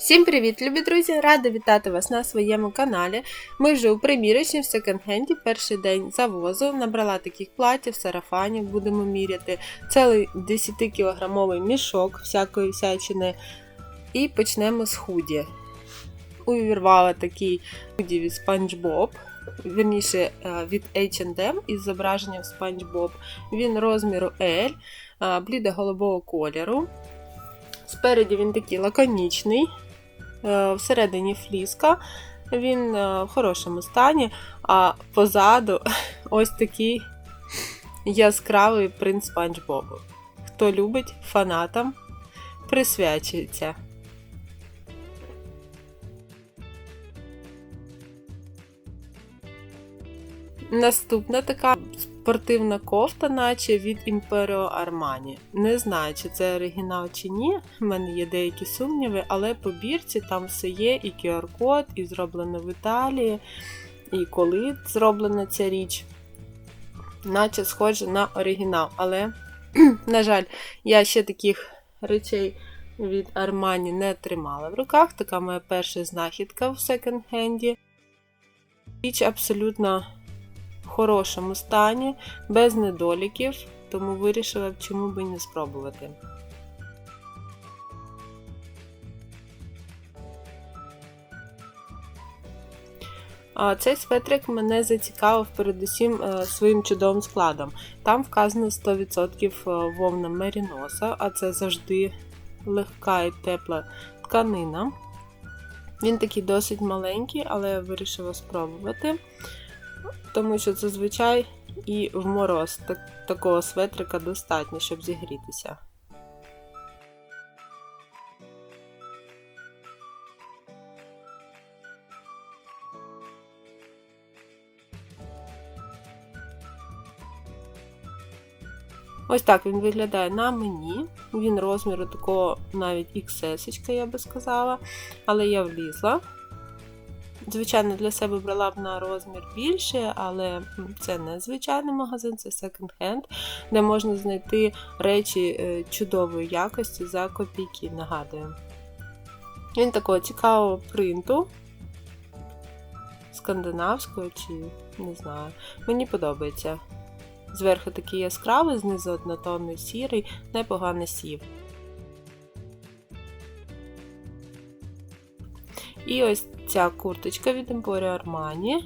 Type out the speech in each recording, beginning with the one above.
Всім привіт, любі друзі! Рада вітати вас на своєму каналі. Ми вже у примірочні в секонд-хенді перший день завозу. Набрала таких платів, сарафанів, будемо міряти. Цілий 10-кілограмовий мішок всякої всячини. І почнемо з худі. Увірвала такий худі від SpongeBob, вірніше е, від H&M із зображенням SpongeBob. Він розміру L, е, блідо-голубого кольору. Спереді він такий лаконічний, всередині фліска, він е, в хорошому стані, а позаду ось такий яскравий принц Спанч Бобу. Хто любить фанатам, присвячується. Наступна така спортивна кофта, наче від Imperio Armani. Не знаю, чи це оригінал чи ні. У мене є деякі сумніви, але по бірці там все є, і QR-код, і зроблено в Італії, і коли зроблена ця річ, наче схоже на оригінал. Але, на жаль, я ще таких речей від Armani не тримала в руках. Така моя перша знахідка в секонд-хенді. Річ абсолютно в хорошому стані, без недоліків, тому вирішила, чому би не спробувати. Цей светрик мене зацікавив передусім е, своїм чудовим складом. Там вказано 100% вовна меріноса, а це завжди легка і тепла тканина. Він такий досить маленький, але я вирішила спробувати тому що зазвичай і в мороз так, такого светрика достатньо, щоб зігрітися. Ось так він виглядає на мені. Він розміру такого навіть XS, я би сказала, але я влізла. Звичайно, для себе брала б на розмір більше, але це не звичайний магазин, це секонд-хенд, де можна знайти речі е, чудової якості за копійки, нагадую. Він такого цікавого принту, скандинавського чи не знаю. Мені подобається. Зверху такий яскравий, знизу однотонний сірий, непогано сів. І ось ця курточка від Emporio Armani.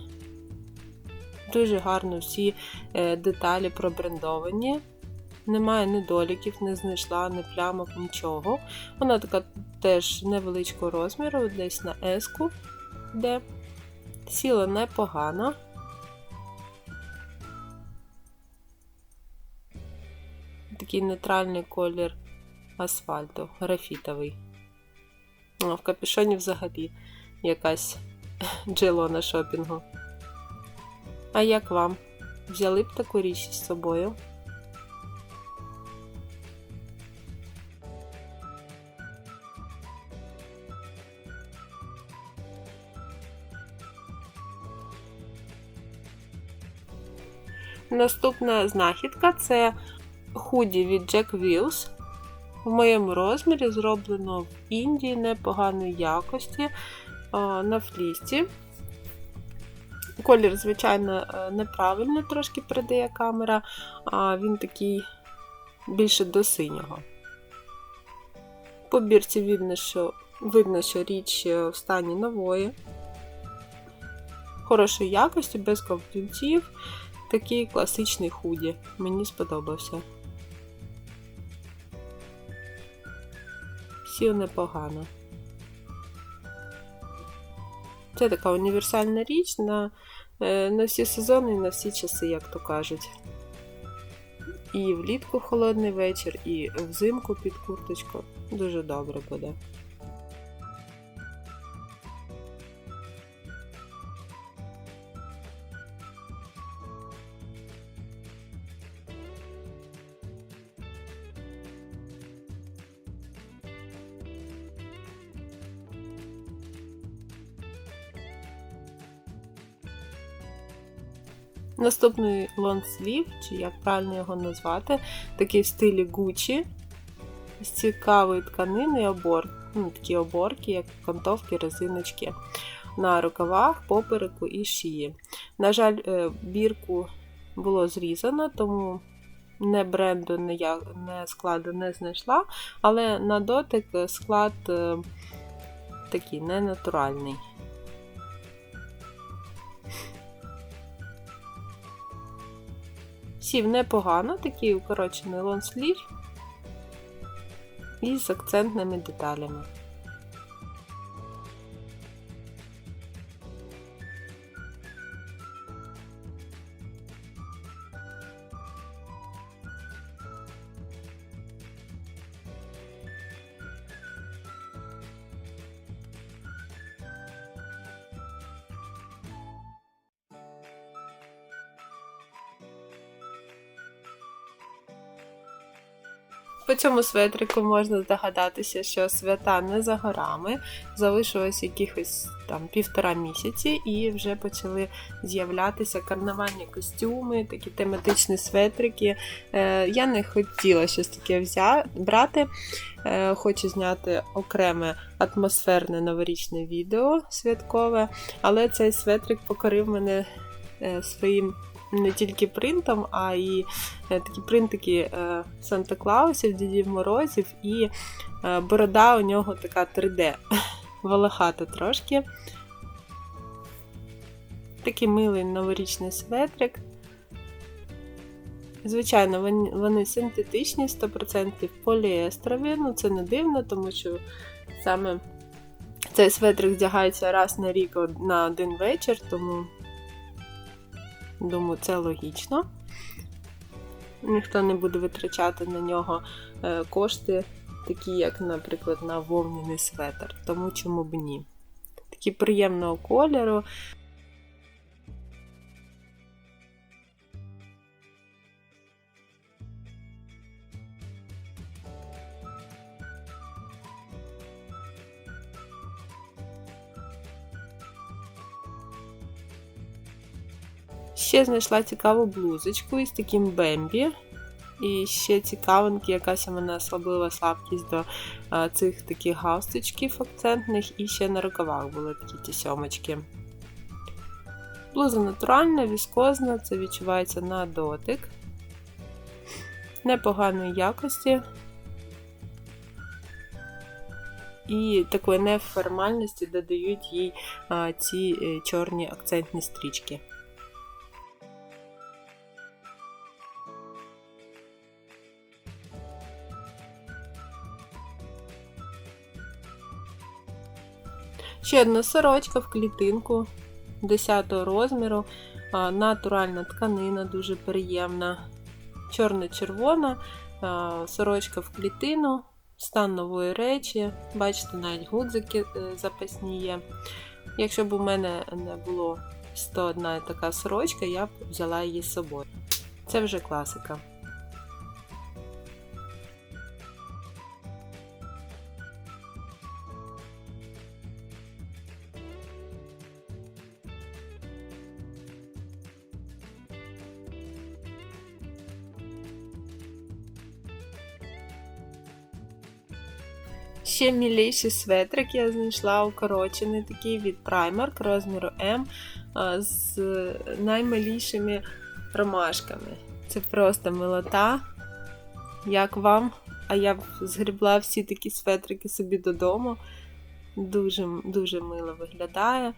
Дуже гарно всі е, деталі пробрендовані. Немає недоліків, не знайшла, не плямок, нічого. Вона така теж невеличкого розміру, десь на еску, де сіла непогано. Такий нейтральний колір асфальту, графітовий. В капюшоні взагалі якась джело на шопінгу. А як вам? Взяли б таку річ з собою? Наступна знахідка це худі від Jack Wheels. В моєму розмірі зроблено в Індії непоганої якості на флісті. Колір, звичайно, е, неправильно трошки передає камера, а він такий більше до синього. По бірці видно, що видно, що річ е, в стані нової, хорошої якості, без ковтунців. Такий класичний худі. Мені сподобався. Сів непогано. Це така універсальна річ на е, на всі сезони і на всі часи, як то кажуть. І влітку холодний вечір, і взимку під курточку. Дуже добре буде. Наступний лонслів, чи як правильно його назвати, такий в стилі Gucci, з цікавої тканини обор. ну, такі оборки, як кантовки, резиночки на рукавах, попереку і шиї. На жаль, е, бірку було зрізано, тому не бренду, не, я, не складу не знайшла, але на дотик склад е, такий ненатуральний. Сів непогано, такий укорочений лонслів і з акцентними деталями. По цьому светрику можна здогадатися, що свята не за горами, залишилось якихось там півтора місяці, і вже почали з'являтися карнавальні костюми, такі тематичні светрики. Е, Я не хотіла щось таке взяти, брати. Е, Хочу зняти окреме атмосферне новорічне відео святкове, але цей светрик покорив мене е, своїм не тільки принтом, а й е, такі принтики е, Санта Клаусів, Дідів Морозів, і е, борода у нього така 3D, волохата трошки. Такий милий новорічний светрик. Звичайно, вони синтетичні, 100% поліестрові. Ну, це не дивно, тому що саме цей светрик вдягається раз на рік на один вечір, тому Думаю, це логічно. Ніхто не буде витрачати на нього е, кошти, такі, як, наприклад, на вовняний светр. Тому чому б ні. Такі приємного кольору. Ще знайшла цікаву блузочку із таким бембі. І ще цікавинки, якась у мене особлива слабкість до а, цих таких галстучків акцентних, і ще на рукавах були такі ті сьомочки. Блуза натуральна, віскозна, це відчувається на дотик. Непоганої якості. І такої неформальності додають їй а, ці е, чорні акцентні стрічки. Ще одна сорочка в клітинку 10 розміру, натуральна тканина, дуже приємна. Чорно-червона, сорочка в клітину, стан нової речі. Бачите, навіть гудзики е, запасні є. Якщо б у мене не було 101 така сорочка, я б взяла її з собою. Це вже класика. Ще мілейший светрик я знайшла укорочений такий від Primark розміру М з наймалішими ромашками. Це просто милота. Як вам? А я згрібла всі такі светрики собі додому. Дуже дуже мило виглядає.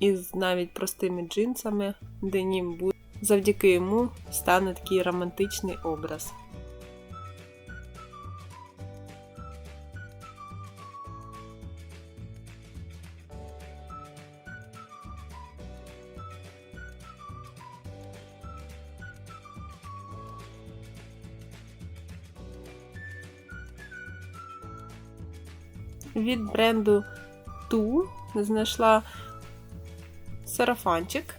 І з навіть простими джинсами, де нім буде. Завдяки йому стане такий романтичний образ. Від бренду Ту знайшла сарафанчик,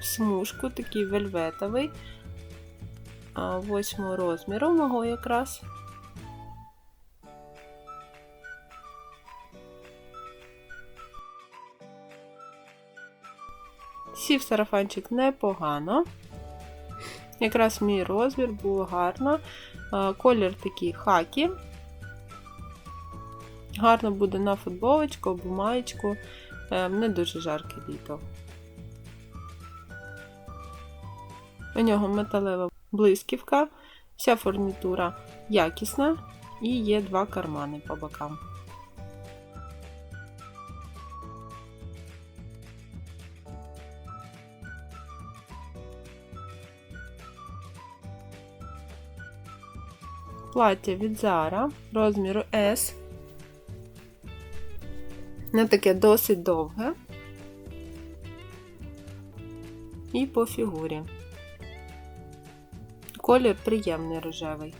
смужку, такий вельветовий, восьмого розміру мого якраз. Сів сарафанчик непогано. Якраз мій розмір було гарно. Колір такий хакі. Гарно буде на футболочку або маєчку. Е, Не дуже жарке літо. У нього металева блисківка, вся фурнітура якісна і є два кармани по бокам. Плаття від Zara розміру S. Не таке досить довге. І по фігурі. Колір приємний рожевий.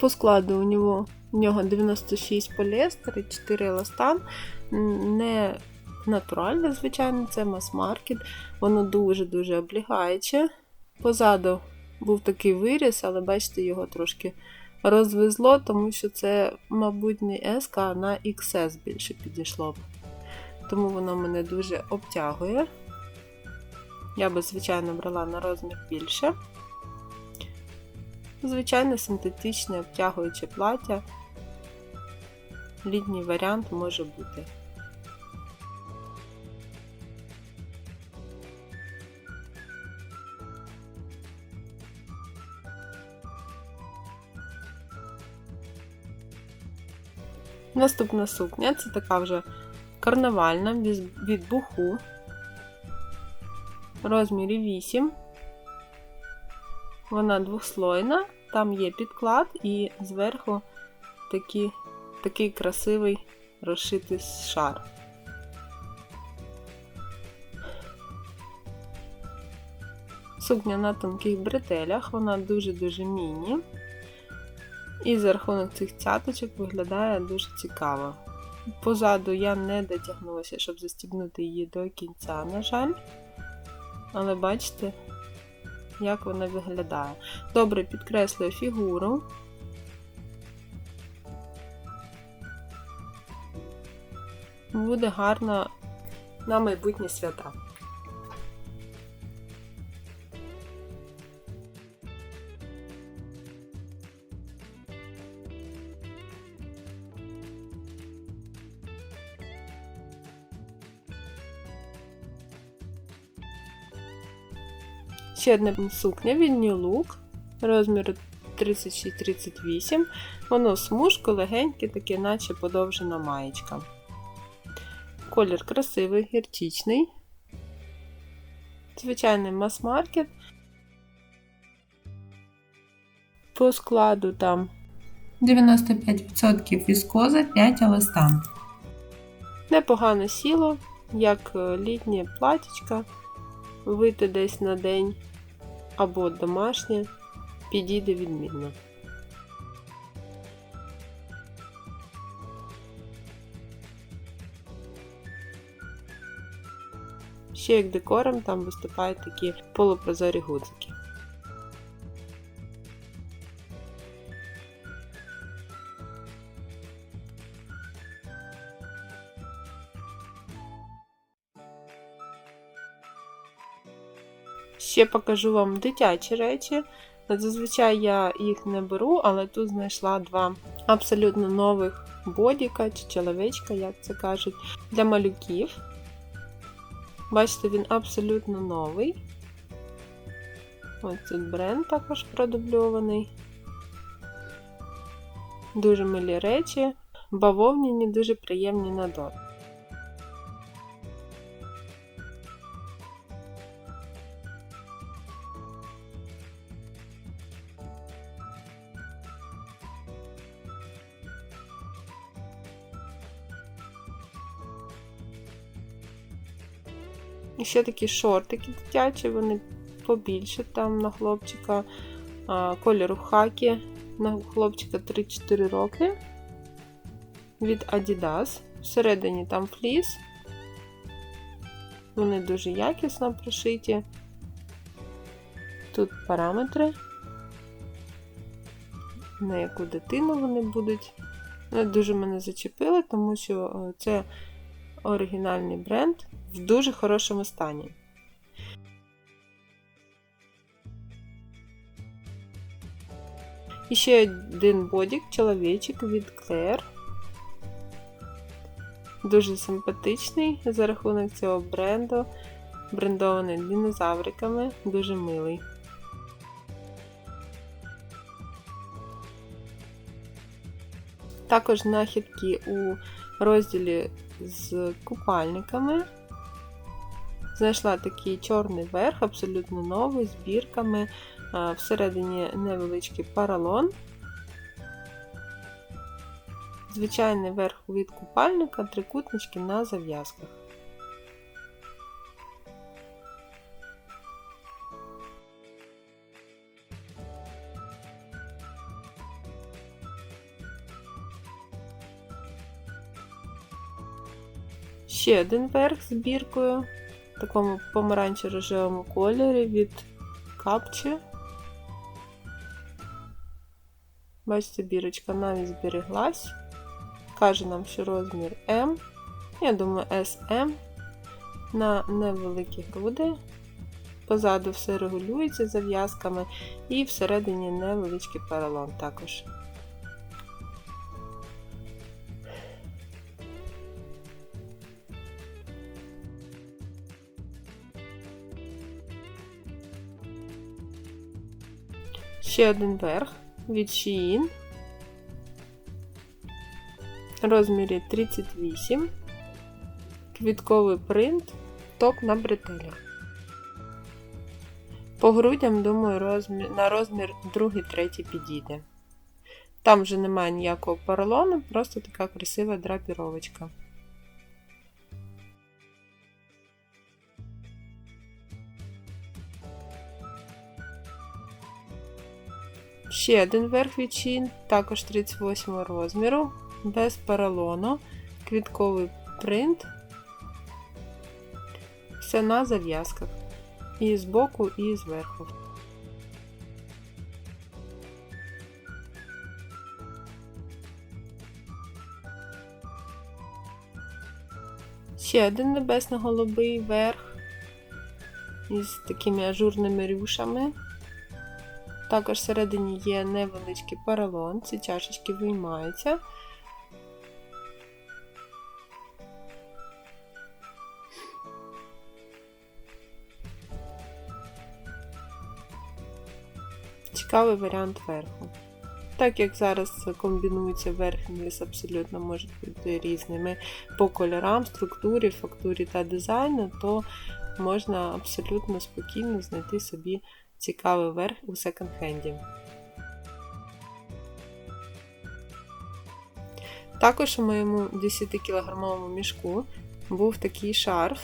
По складу у нього, у нього 96 поліестер і 4 еластан. Не натуральне, звичайно, це мас-маркет. Воно дуже-дуже облігаюче. Позаду був такий виріс, але бачите, його трошки розвезло, тому що це, мабуть, не S, а на XS більше підійшло б. Тому воно мене дуже обтягує. Я би, звичайно, брала на розмір більше. Звичайно, синтетичне обтягуюче плаття. Літній варіант може бути. Наступна сукня це така вже карнавальна від буху розмірі 8. Вона двохслойна, там є підклад і зверху такі, такий красивий розшитий шар. Сукня на тонких бретелях, вона дуже-дуже міні. І за рахунок цих цяточок виглядає дуже цікаво. Позаду я не дотягнулася, щоб застібнути її до кінця, на жаль. Але бачите, як вона виглядає. Добре підкреслює фігуру. Буде гарно на майбутні свята. Ще одна сукня від New Look розміру 36-38. Воно смужко, легеньке, таке, наче подовжена маєчка. Колір красивий, гірчичний. Звичайний мас-маркет. По складу там 95% віскоза, 5 еластан. Непогано сіло, як літнє платічка вийти десь на день або домашнє, підійде відмінно. Ще як декором там виступають такі полупрозорі гудзики. Ще покажу вам дитячі речі. Зазвичай я їх не беру, але тут знайшла два абсолютно нових бодіка чи чоловічка, як це кажуть, для малюків. Бачите, він абсолютно новий. Ось тут бренд також продубльований. Дуже милі речі, бавовняні, дуже приємні на дотик. І ще такі шортики дитячі, вони побільше там на хлопчика кольору хакі. На хлопчика 3-4 роки від Adidas. Всередині там фліс. Вони дуже якісно прошиті. Тут параметри, на яку дитину вони будуть. Вони дуже мене зачепили, тому що це оригінальний бренд в дуже хорошому стані. І ще один бодік чоловічик від Claire. Дуже симпатичний за рахунок цього бренду. Брендований динозавриками, дуже милий. Також знахідки у розділі з купальниками. Знайшла такий чорний верх, абсолютно новий, з бірками. Всередині невеличкий паралон. Звичайний верх від купальника, трикутнички на зав'язках. Ще один верх з біркою такому помаранчо-рожевому кольорі від капчі. Бачите, бірочка навіть зберіглась. Каже нам, що розмір М. Я думаю, SM на невеликі груди. Позаду все регулюється зав'язками і всередині невеличкий перелом також. Ще один верх від Shein. Розмірі 38. Квітковий принт, топ на бретелях. По грудям, думаю, розмір, на розмір 2-3 підійде. Там вже немає ніякого поролону, просто така красива драпіровочка. Ще один верх Shein, також 38 розміру, без поролону, квітковий принт. Все на зав'язках. І збоку, і зверху. Ще один небесно-голубий верх із такими ажурними рюшами. Також всередині є невеличкий поролон, ці чашечки виймаються. Цікавий варіант верху. Так як зараз комбінується верхній низ, абсолютно можуть бути різними по кольорам, структурі, фактурі та дизайну, то можна абсолютно спокійно знайти собі цікавий верх у секонд-хенді. Також у моєму 10 кілограмовому мішку був такий шарф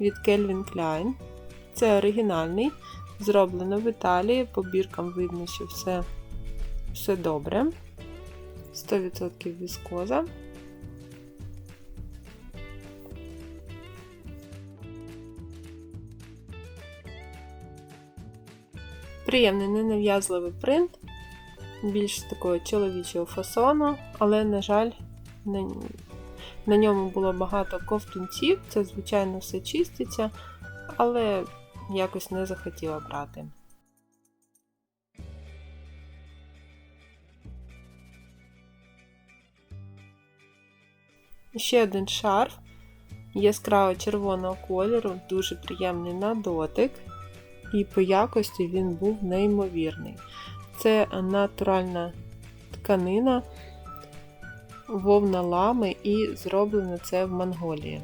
від Calvin Klein. Це оригінальний, зроблено в Італії, по біркам видно, що все, все добре. 100% віскоза. Приємний ненав'язливий принт, більш такого чоловічого фасону, але, на жаль, на, на ньому було багато ковтунців, це, звичайно, все чиститься, але якось не захотіла брати. Ще один шарф яскраво червоного кольору, дуже приємний на дотик і по якості він був неймовірний. Це натуральна тканина, вовна лами і зроблено це в Монголії.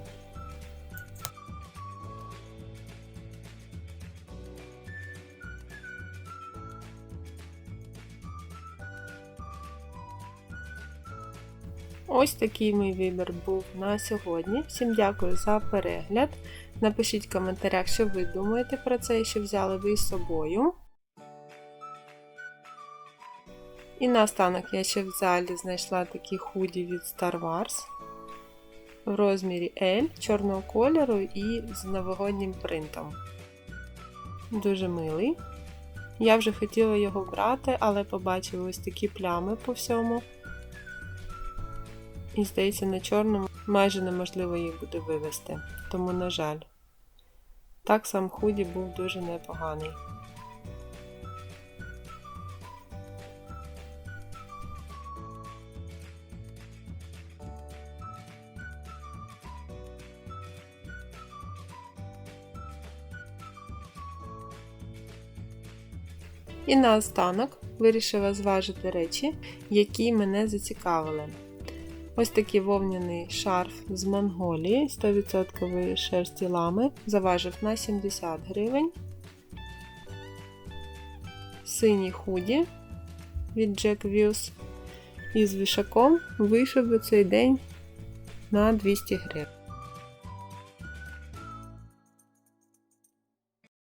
Ось такий мій вибір був на сьогодні. Всім дякую за перегляд. Напишіть в коментарях, що ви думаєте про це і що взяли ви з собою. І наостанок я ще в залі знайшла такі худі від Star Wars в розмірі L чорного кольору і з новогоднім принтом. Дуже милий. Я вже хотіла його брати, але побачила ось такі плями по всьому мені здається, на чорному майже неможливо їх буде вивести, тому, на жаль, так сам худі був дуже непоганий. І наостанок вирішила зважити речі, які мене зацікавили. Ось такий вовняний шарф з Монголії 100% шерсті лами заважив на 70 гривень. Синій худі від Jack Views із вішаком вийшов у цей день на 200 гривень.